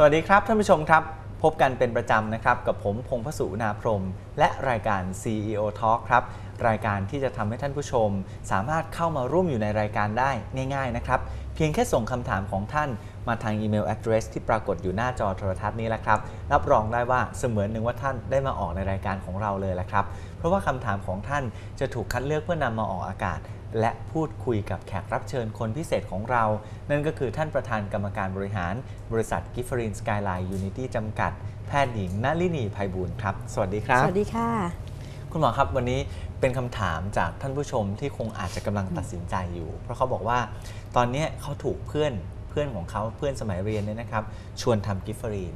สวัสดีครับท่านผู้ชมครับ พบกันเป็นประจำนะครับ กับผมพงพสุนาพรม และรายการ CEO Talk ครับ รายการที่จะทำให้ท่านผู้ชม สามารถเข้ามาร่วมอยู่ในรายการได้ง่ายๆนะครับ เพียงแค่ส่งคำถามของท่านมาทางอีเมล address ที่ปรากฏอยู่หน้าจอโทรทัศน์นี้แหละครับ รับรองได้ว่าเสมือนหนึ่งว่าท่านได้มาออกในรายการของเราเลยแหละครับ เพราะว่าคำถามของท่านจะถูกคัดเลือกเพื่อนำมาออกอากาศ และพูดคุยกับแขกรับเชิญคนพิเศษของเรา นั่นก็คือท่านประธานกรรมการบริหาร บริษัทกิฟฟรินสกายไลน์ยูนิตี้จำกัด แพทย์หญิงนลินีภัยบูลย์ครับ สวัสดีครับ สวัสดีค่ะ คุณหมอครับวันนี้เป็นคำถามจากท่านผู้ชมที่คงอาจจะกำลังตัดสินใจอยู่ เพราะเขาบอกว่า ตอนนี้เขาถูกเพื่อนเพื่อนของเขาเพื่อนสมัยเรียนเนี่ยนะครับ ชวนทำกิฟเฟอรีน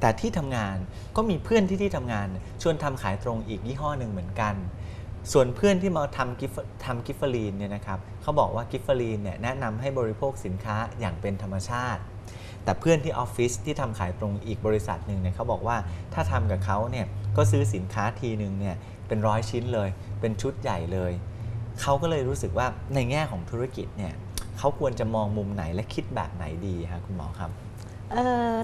แต่ที่ทำงานก็มีเพื่อนที่ที่ทำงาน ชวนทำขายตรงอีกยี่ห้อหนึ่งเหมือนกัน ส่วนเพื่อนที่มาทำกิฟทำกิฟเฟอรีนเนี่ยนะครับเขาบอกว่ากิฟเฟอรีนเนี่ยแนะนำให้บริโภคสินค้าอย่างเป็นธรรมชาติ แต่เพื่อนที่ออฟฟิศที่ทำขายตรงอีกบริษัทหนึ่งเนี่ยเขาบอกว่าถ้าทำกับเขาเนี่ยก็ซื้อสินค้าทีหนึ่งเนี่ยเป็นร้อยชิ้นเลย เป็นชุดใหญ่เลย เขาก็เลยรู้สึกว่าในแง่ของธุรกิจเนี่ยเขาควรจะมองมุมไหนและคิดแบบไหนดีคะคุณหมอครับ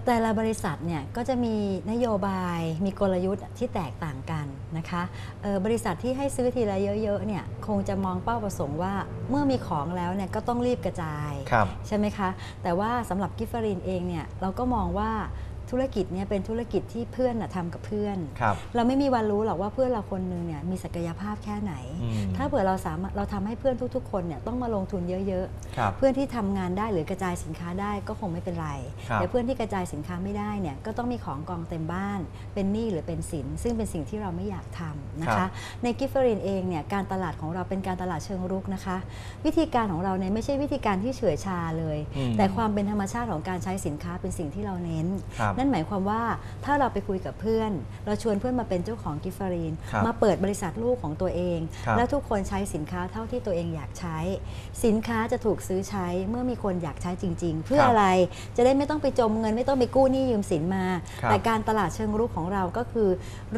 แต่ละบริษัทเนี่ยก็จะมีนโยบายมีกลยุทธ์ที่แตกต่างกันนะคะเอ่อบริษัทที่ให้ซื้อทีละเยอะๆเนี่ยคงจะมองเป้าประสงค์ว่าเมื่อมีของแล้วเนี่ยก็ต้องรีบกระจายครับใช่ไหมคะ แต่ว่าสำหรับกิฟฟรินเองเนี่ยเราก็มองว่า ธุรกิจเนี่ยเป็นธุรกิจที่เพื่อนน่ะทำกับเพื่อน ครับ เราไม่มีวันรู้หรอกว่าเพื่อนเราคนหนึงเนี่ยมีศักยภาพแค่ไหน อืม ถ้าเผื่อเราสามารถเราทำให้เพื่อนทุก ๆ คนเนี่ยต้องมาลงทุนเยอะครับ ๆ เพื่อนที่ทำงานได้หรือกระจายสินค้าได้ก็คงไม่เป็นไรครับ แต่เพื่อนที่กระจายสินค้าไม่ได้เนี่ยก็ต้องมีของกองเต็มบ้าน เป็นหนี้หรือเป็นสิน ซึ่งเป็นสิ่งที่เราไม่อยากทำนะครัคะบในกิฟเฟอรินเองเนี่ยการตลาดของเราเป็นการตลาดเชิงรุกนะคะ วิธีการของเราเนี่ยไม่ใช่วิธีการที่เฉื่อยชาเลย อืมแต่ความเป็นธรรมชาติของการใช้สินค้าเป็นสิ่งที่เราเน้น ครับนั่นหมายความว่าถ้าเราไปคุยกับเพื่อน เราชวนเพื่อนมาเป็นเจ้าของกิฟเฟอรีน ครับมาเปิดบริษัทลูกของตัวเอง ครับแล้วทุกคนใช้สินค้าเท่าที่ตัวเองอยากใช้ สินค้าจะถูกซื้อใช้เมื่อมีคนอยากใช้จริง ๆ เพื่อครับอะไรจะได้ไม่ต้องไปจมเงิน ไม่ต้องไปกู้หนี้ยืมสินมา ครับ แต่การตลาดเชิงรุกของเราก็คือ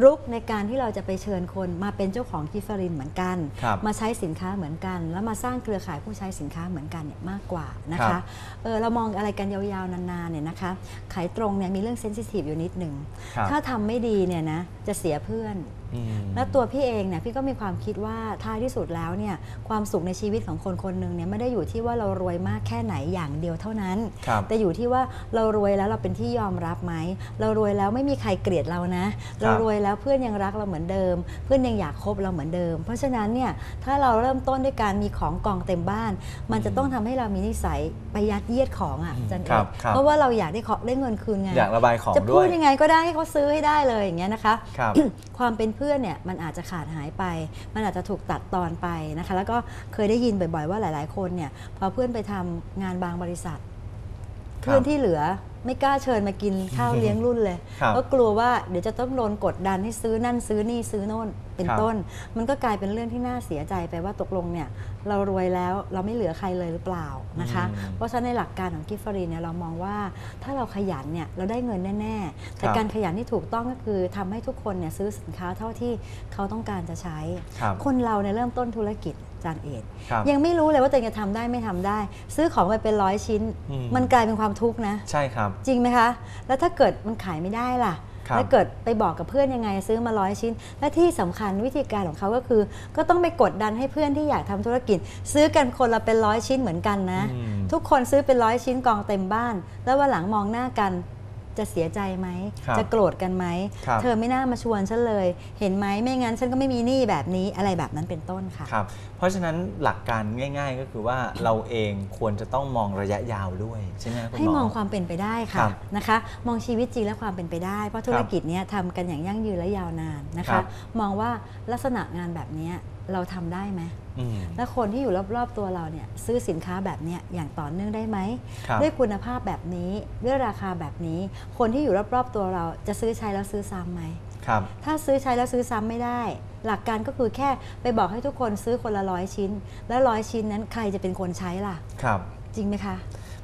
รุกในการที่เราจะไปเชิญคนมาเป็นเจ้าของกิฟเฟอรินเหมือนกัน ครับ มาใช้สินค้าเหมือนกัน แล้วมาสร้างเครือข่ายผู้ใช้สินค้าเหมือนกันเนี่ยมากกว่านะครัคะบ เออเรามองอะไรกันยาวๆนานๆเนี่ยนะคะขายตรงเนี่ยมีเรื่องเซนซิทีฟอยู่นิดหนึ่ง ครับ ถ้าทำไม่ดีเนี่ยนะจะเสียเพื่อนอืมแล้วตัวพี่เองเนี่ยพี่ก็มีความคิดว่าท้ายที่สุดแล้วเนี่ยความสุขในชีวิตของคนคนหนึ่งเนี่ยไม่ได้อยู่ที่ว่าเรารวยมากแค่ไหนอย่างเดียวเท่านั้นครับแต่อยู่ที่ว่าเรารวยแล้วเราเป็นที่ยอมรับไหมเรารวยแล้วไม่มีใครเกลียดเรานะ เรารวยแล้วเพื่อนยังรักเราเหมือนเดิม เพื่อนยังอยากคบเราเหมือนเดิม เพราะฉะนั้นเนี่ยถ้าเราเริ่มต้นด้วยการมีของกองเต็มบ้าน มันจะต้องทำให้เรามีนิสัยไปยัดเยียดของอะอาจันเอครักบครับเพราะว่าเราอยากได้ของได้เงินคืนไงอยากระบายของจะด้พูวดยยังไงก็ได้ให้เขาซื้อให้ได้เลยอย่างเงี้ยนะคะครับความเป็นเพื่อนเนี่ยมันอาจจะขาดหายไป มันอาจจะถูกตัดตอนไปนะคะ แล้วก็เคยได้ยินบ่อยๆว่าหลายๆ คนเนี่ยพอเพื่อนไปทำงานบางบริษัทครับเพื่อนที่เหลือไม่กล้าเชิญมากินข้าวเลี้ยงรุ่นเลยครับก็กลัวว่าเดี๋ยวจะต้องโดนกดดันให้ซื้อนั่นซื้อนี่ซื้อโน่น เป็นครับต้น มันก็กลายเป็นเรื่องที่น่าเสียใจไปว่าตกลงเนี่ยเรารวยแล้วเราไม่เหลือใครเลยหรือเปล่านะคะอืมเพราะฉะนั้นในหลักการของกิฟฟรีเนี่ยเรามองว่าถ้าเราขยันเนี่ยเราได้เงินแน่ ๆ แต่ครับการขยันที่ถูกต้องก็คือทำให้ทุกคนเนี่ยซื้อสินค้าเท่าที่เขาต้องการจะใช้ครับคนเราเนี่ยเริ่มต้นธุรกิจจานเอ็ดครับยังไม่รู้เลยว่าตัวเองจะทำได้ไม่ทำได้ ซื้อของไปเป็นร้อยชิ้นอืมมันกลายเป็นความทุกข์นะ ใช่ครับ จริงไหมคะ แล้วถ้าเกิดมันขายไม่ได้ล่ะครับ แล้วเกิดไปบอกกับเพื่อนยังไงซื้อมาร้อยชิ้น และที่สำคัญวิธีการของเขาก็คือ ก็ต้องไปกดดันให้เพื่อนที่อยากทำธุรกิจ ซื้อกันคนละเป็นร้อยชิ้นเหมือนกันนะอืมทุกคนซื้อเป็นร้อยชิ้นกองเต็มบ้าน แล้ววันหลังมองหน้ากัน จะเสียใจไหม ครับจะโกรธกันไหม ครับ เธอไม่น่ามาชวนฉันเลย เห็นไหมไม่งั้นฉันก็ไม่มีหนี้แบบนี้อะไรแบบนั้นเป็นต้นค่ะ ครับ เพราะฉะนั้นหลักการง่าย ๆ ก็คือว่าเราเองควรจะต้องมองระยะยาวด้วยใช่ไหมครับคุณให้หมอมองความเป็นไปได้ครัค่ะบนะคะ มองชีวิตจริงและความเป็นไปได้ เพราะธุรกิจเนี้ยทำกันอย่างยั่งยืนและยาวนานนะครัคะ บมองว่าลักษณะงานแบบเนี้ย เราทำได้ไหมอืมและคนที่อยู่รอบๆตัวเราเนี่ยซื้อสินค้าแบบเนี้ยอย่างต่อเนื่องได้ไหมครับด้วยคุณภาพแบบนี้ด้วยราคาแบบนี้ คนที่อยู่รอบๆตัวเราจะซื้อใช้แล้วซื้อซ้ำไหมครับถ้าซื้อใช้แล้วซื้อซ้ำไม่ได้ หลักการก็คือแค่ไปบอกให้ทุกคนซื้อคนละร้อยชิ้น แล้วร้อยชิ้นนั้นใครจะเป็นคนใช้ล่ะครับ จริงไหมคะ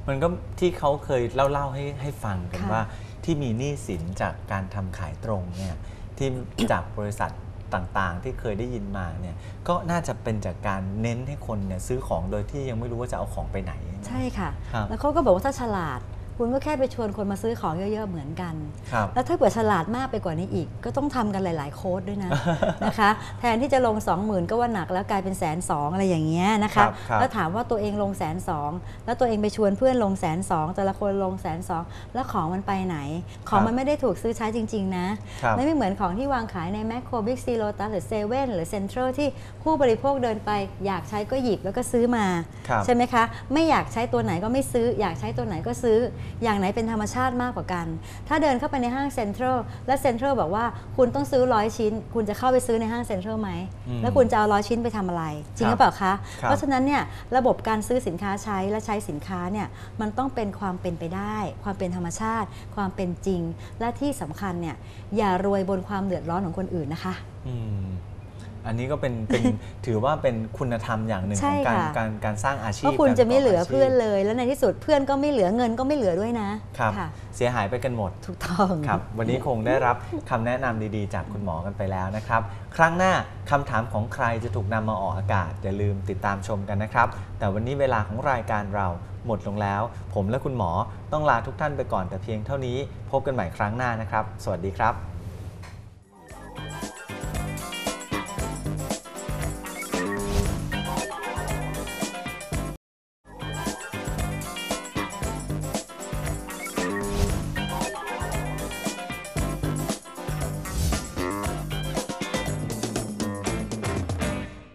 มันก็ที่เขาเคยเล่าๆให้ให้ฟังกันค่ะว่าที่มีหนี้สินจากการทำขายตรงเนี่ยที่จากบริษัท ต่างๆ ที่เคยได้ยินมาเนี่ยก็น่าจะเป็นจากการเน้นให้คนเนี่ยซื้อของโดยที่ยังไม่รู้ว่าจะเอาของไปไหน ใช่ค่ะครับแล้วเขาก็บอกว่าถ้าฉลาด คุณก็แค่ไปชวนคนมาซื้อของเยอะ ๆ เหมือนกัน ครับ แล้วถ้าเกิดฉลาดมากไปกว่านี้อีก ก็ต้องทำกันหลาย ๆ โค้ดด้วยนะ นะคะ แทนที่จะลง 20,000 ก็ว่าหนักแล้วกลายเป็นแสนสองอะไรอย่างเงี้ยนะครัคะ บครับ แล้วถามว่าตัวเองลงแสนสองแล้วตัวเองไปชวนเพื่อนลงแสนสองแต่ละคนลงแสนสองแล้วของมันไปไหน ของมันไม่ได้ถูกซื้อใช้จริง ๆ นะ ครับ ไม่เหมือนของที่วางขายในแมคโครบิ๊กซีโ t ตัสหรือเซเว่นหรือเซ็นทรัลที่ผู้บริโภคเดินไป อยากใช้ก็หยิบแล้วก็ซื้อมา ครับใช่ไหมคะ ไม่อยากใช้ตัวไหนก็ไม่ซื้อ อยากใช้ตัวไหนก็ซื้ออย่างไหนเป็นธรรมชาติมากกว่ากัน ถ้าเดินเข้าไปในห้างเซ็นทรัลและเซ็นทรัลบอกว่าคุณต้องซื้อร้อยชิ้น คุณจะเข้าไปซื้อในห้างเซ็นทรัลไหมอืมแล้วคุณจะเอาร้อยชิ้นไปทำอะไร จริงหรือเปล่าคะครับเพราะฉะนั้นเนี่ยระบบการซื้อสินค้าใช้และใช้สินค้าเนี่ยมันต้องเป็นความเป็นไปได้ ความเป็นธรรมชาติ ความเป็นจริง และที่สำคัญเนี่ยอย่ารวยบนความเดือดร้อนของคนอื่นนะคะ อืมอันนี้ก็เป็นเป็นถือว่าเป็นคุณธรรมอย่างหนึ่งใช่ของการค่ะการการสร้างอาชีเพพราะคุณการจะไม่เหลือประกบาชีพเพื่อนเลย แล้วในที่สุดเพื่อนก็ไม่เหลือเงินก็ไม่เหลือด้วยนะครับค่ะเสียหายไปกันหมดถูกต้องครับ วันนี้คงได้รับคำแนะนำดีๆ จากคุณหมอกันไปแล้วนะครับ ครั้งหน้าคำถามของใครจะถูกนำมาออกอากาศอย่าลืมติดตามชมกันนะครับ แต่วันนี้เวลาของรายการเราหมดลงแล้ว ผมและคุณหมอต้องลาทุกท่านไปก่อนแต่เพียงเท่านี้ พบกันใหม่ครั้งหน้านะครับ สวัสดีครับ